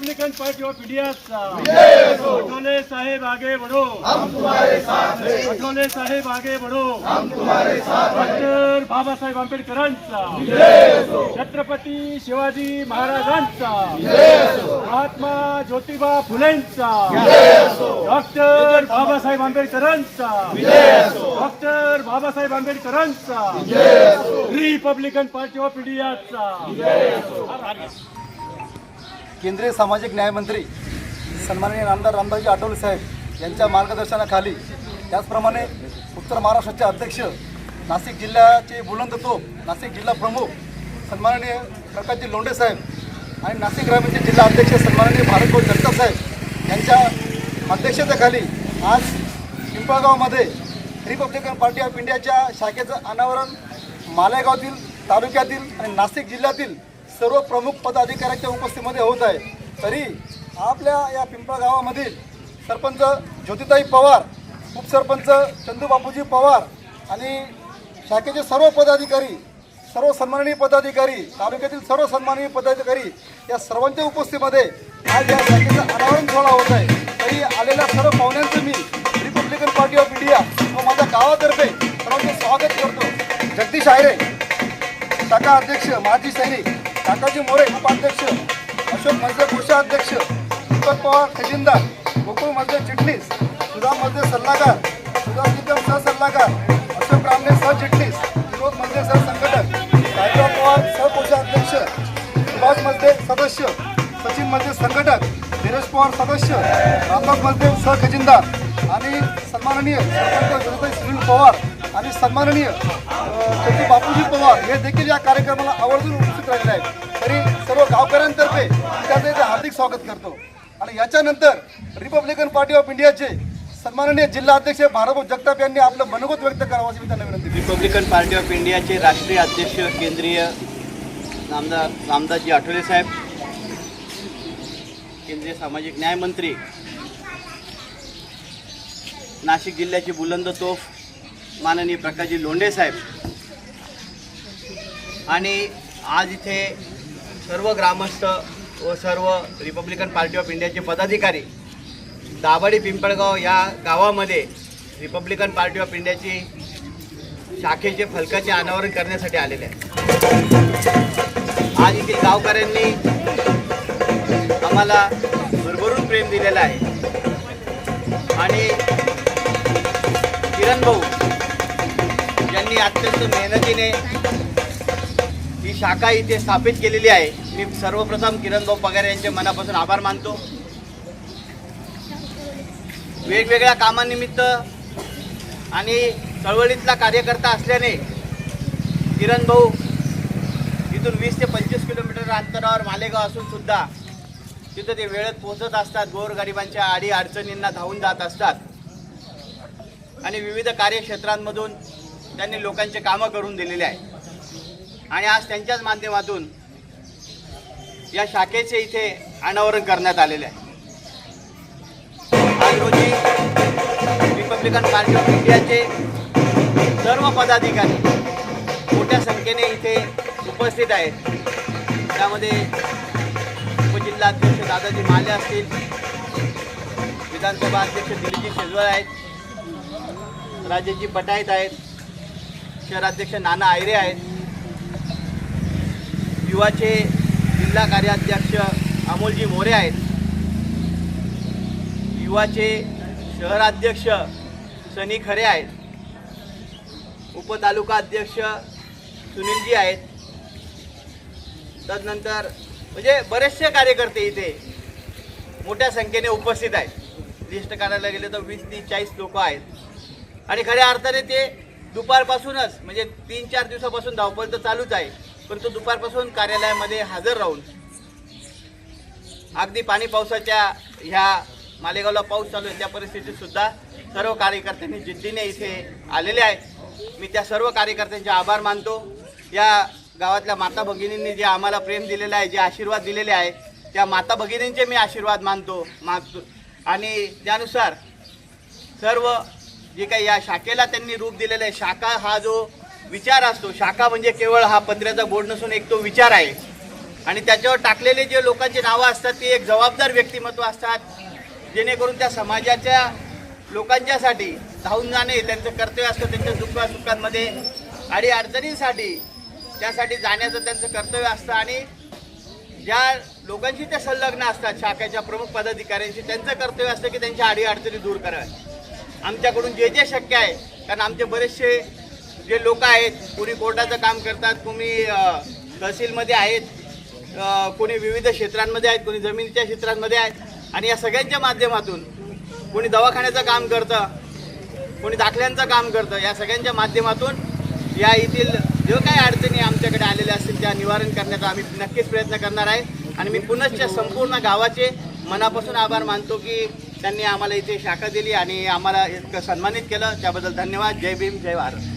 Republican party of इंडियाचा आठवले साहेब आगे बढ़ो आठवले साहेब आगे बढ़ो डॉक्टर बाबासाहेब आंबेडकरांचा छत्रपती शिवाजी महाराजांचा महात्मा ज्योतिबा फुलेंचा डॉक्टर बाबासाहेब आंबेडकरांचा डॉक्टर बाबासाहेब आंबेडकरांचा रिपब्लिकन पार्टी ऑफ इंडियाचा केंद्रीय सामाजिक न्यायमंत्री सन्माननीय आमदार रामदासजी आठवले साहेब यांच्या मार्गदर्शनाखाली त्याचप्रमाणे उत्तर महाराष्ट्राचे अध्यक्ष नाशिक जिल्ह्याचे बुलंद तोप नाशिक जिल्हा प्रमुख सन्माननीय प्रकाशजी लोंढे साहेब आणि नाशिक ग्रामीणचे जिल्हा अध्यक्ष सन्माननीय भारतभाऊ जगताप साहेब यांच्या अध्यक्षतेखाली आज पिंपळगावमध्ये रिपब्लिकन पार्टी ऑफ इंडियाच्या शाखेचं अनावरण मालेगावतील तालुक्यातील आणि नाशिक जिल्ह्यातील सर्व प्रमुख पदाधिकाऱ्यांच्या उपस्थितीमध्ये होत आहे. तरी आपल्या या पिंपळ गावामधील सरपंच ज्योतिताई पवार उपसरपंच चंदूबापूजी पवार आणि शाखेचे सर्व पदाधिकारी सर्व सन्माननीय पदाधिकारी तालुक्यातील सर्व सन्माननीय पदाधिकारी या सर्वांच्या उपस्थितीमध्ये आज या शाखेचा अनावरण सोहळा होत आहे. तरी आलेल्या सर्व पाहुण्यांचं मी रिपब्लिकन पार्टी ऑफ इंडिया व माझ्या गावातर्फे सर्वांचे स्वागत करतो. जगदीश आयरे शाखा अध्यक्ष माजी सैनिक काकाजी मोरे उपाध्यक्ष. अशोक मजदे कोषाध्यक्ष दीपक पवार खजिनदार. गोकुळ मजदे चिटणीस. सुधा मजदे सल्लागार. सुधा निकम सहसल्लागार अशोक रामने सहचिटणीस विनोद मजदे सहसंघटक साहेबराव पवार सहकोषाध्यक्ष सुभाष मजदे सदस्य. सचिन मजदे संघटक. धीरज पवार सदस्य. रामदास मजदे सहखजिनदार आणि सन्माननीय सरपंच सुनील पवार. आणि सन्माननीय अ, चंदू बापूजी पवार हे देखील या कार्यक्रमाला आवर्जून उपस्थित राहिले आहेत. तरी सर्व गावकऱ्यांतर्फे त्याचं इथे हार्दिक स्वागत करतो. आणि याच्यानंतर रिपब्लिकन पार्टी ऑफ इंडियाचे सन्माननीय जिल्हा अध्यक्ष भारतभाऊ जगताप यांनी आपलं मनोगत व्यक्त करावं अशी मी त्यांना विनंती रिपब्लिकन पार्टी ऑफ इंडियाचे राष्ट्रीय अध्यक्ष केंद्रीय नामदार रामदासजी आठवले साहेब केंद्रीय सामाजिक न्याय मंत्री नाशिक जिल्ह्याची बुलंद तोफ माननीय प्रकाशजी लोंढे साहेब. आणि आज इथे सर्व ग्रामस्थ व सर्व रिपब्लिकन पार्टी ऑफ इंडियाचे पदाधिकारी दाभाडी पिंपळगाव या गावामध्ये रिपब्लिकन पार्टी ऑफ इंडियाची शाखेचे फलकाचे अनावरण करण्यासाठी आलेले आहे आज येथील गावकऱ्यांनी आम्हाला भरभरून प्रेम दिलेलं आहे. आणि किरण भाऊ यांनी अत्यंत मेहनतीने ही शाखा इथे स्थापित केलेली आहे. मी सर्वप्रथम किरणभाऊ पगार यांचे मनापासून आभार मानतो. वेगवेगळ्या कामानिमित्त आणि चळवळीतला कार्यकर्ता असल्याने किरण भाऊ इथून वीस ते पंचवीस किलोमीटर अंतरावर मालेगाव असून सुद्धा तिथं ते वेळेत पोहोचत असतात. गोरगरिबांच्या आडी अडचणींना धावून जात असतात. आणि विविध कार्यक्षेत्रांमधून त्यांनी लोकांचे कामं करून दिलेले आहे. आणि आज त्यांच्याच माध्यमातून या शाखेचे इथे अनावरण करण्यात आलेले आहे. आज रोजी रिपब्लिकन पार्टी ऑफ इंडियाचे सर्व पदाधिकारी मोठ्या संख्येने इथे उपस्थित आहेत. त्यामध्ये उपजिल्हाध्यक्ष दादाजी माले असतील विधानसभा अध्यक्ष दिलीजी शेजवळ आहेत राजेशजी पटायत आहेत शहराध्यक्ष नाना आयरे आहेत. युवाचे जिल्हा कार्याध्यक्ष अमोलजी मोरे आहेत. युवाचे शहराध्यक्ष सनी खरे आहेत. उपतालुका अध्यक्ष सुनीलजी आहेत. तदनंतर म्हणजे बरेचसे कार्यकर्ते इथे मोठ्या संख्येने उपस्थित आहेत. लिस्ट काढायला गेले तर वीस तीस चाळीस लोक आहेत. आणि खऱ्या अर्थाने ते दुपारपासूनच म्हणजे तीन चार दिवसापासून धावपळ तर चालूच आहे परंतु दुपारपासून कार्यालयामध्ये हजर राहून अगदी पाणी पावसाच्या ह्या मालेगावला पाऊस चालू आहे त्या परिस्थितीत सुद्धा सर्व कार्यकर्त्यांनी जिद्दीने इथे आलेले आहेत. मी त्या सर्व कार्यकर्त्यांचे आभार मानतो. या गावातल्या माता भगिनींनी जे आम्हाला प्रेम दिलेलं आहे जे आशीर्वाद दिलेले आहे त्या माता भगिनींचे मी आशीर्वाद मानतो मागतो आणि त्यानुसार सर्व जे काही या शाखेला त्यांनी रूप दिलेलं आहे शाखा हा जो विचार असतो शाखा म्हणजे केवळ हा पत्र्याचा बोर्ड नसून एक तो विचार आहे. आणि त्याच्यावर टाकलेले जे लोकांची नावं असतात ती एक जबाबदार व्यक्तिमत्व असतात. जेणेकरून त्या समाजाच्या लोकांच्यासाठी धावून जाणे त्यांचं कर्तव्य असतं त्यांच्या दुःखासुखांमध्ये आणि अडचणींसाठी त्यासाठी जाण्याचं त्यांचं कर्तव्य असतं. आणि ज्या लोकांशी त्या संलग्न असतात शाखेच्या प्रमुख पदाधिकाऱ्यांशी त्यांचं कर्तव्य असतं की त्यांच्या अडी अडचणी दूर कराव्या आमच्याकडून जे जे शक्य आहे कारण आमचे बरेचसे जे लोक आहेत कोणी कोर्टाचं काम करतात कोणी तहसीलमध्ये आहेत कोणी विविध क्षेत्रांमध्ये आहेत कोणी जमिनीच्या क्षेत्रांमध्ये आहेत आणि या सगळ्यांच्या माध्यमातून कोणी दवाखान्याचं काम करतं कोणी दाखल्यांचं काम करतं या सगळ्यांच्या माध्यमातून या येथील जे काही अडचणी आमच्याकडे आलेल्या असतील त्या निवारण करण्याचा आम्ही नक्कीच प्रयत्न करणार आहे. आणि मी पुनश्च संपूर्ण गावाचे मनापासून आभार मानतो की त्यांनी आम्हाला इथे शाखा दिली आणि आम्हाला इतकं सन्मानित केलं. त्याबद्दल धन्यवाद. जय भीम जय भारत.